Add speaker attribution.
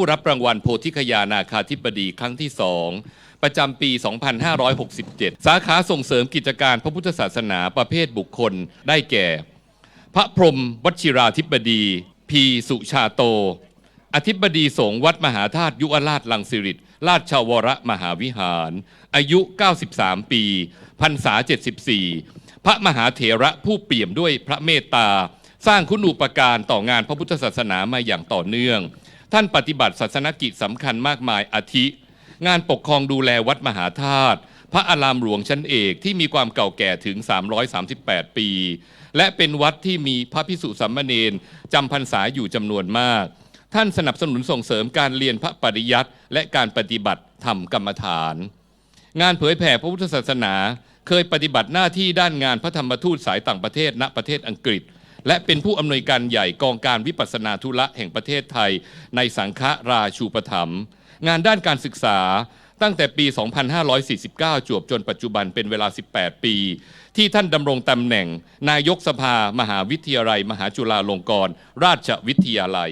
Speaker 1: ผู้รับรางวัลโพธิคยานาคาธิบดีครั้งที่สองประจำปี 2567 สาขาส่งเสริมกิจการพระพุทธศาสนาประเภทบุคคลได้แก่ พระพรมวชิราธิบดี พีสุชาโต อธิบดีสงฆ์วัดมหาธาตุยุวราชลังสิริตราชวรมหาวิหาร อายุ 93 ปีพรรษา 74 พระมหาเถระผู้เปี่ยมด้วยพระเมตตา สร้างคุณูปการต่องานพระพุทธศาสนามาอย่างต่อเนื่อง ท่านปฏิบัติศาสนกิจสำคัญมากมายอาทิ งานปกครองดูแลวัดมหาธาตุพระอารามหลวงชั้นเอกที่มีความเก่าแก่ถึง 338 ปี และเป็นวัดที่มีพระพิสุสัมมาเนนจำพรรษาอยู่จำนวนมาก ท่านสนับสนุนส่งเสริมการเรียนพระปริยัติและการปฏิบัติธรรมกรรมฐาน งานเผยแผ่พระพุทธศาสนา เคยปฏิบัติหน้าที่ด้านงานพระธรรมทูตสายต่างประเทศณประเทศอังกฤษ และเป็นผู้อำนวยการใหญ่กองการวิปัสนาธุระแห่งประเทศไทย ในสังฆราชูปถัมภ์งานด้านการศึกษาตั้งแต่ปี 2549 จวบจนปัจจุบันเป็นเวลา 18 ปี ที่ท่านดำรงตำแหน่ง นายกสภามหาวิทยาลัย มหาจุฬาลงกรณราชวิทยาลัย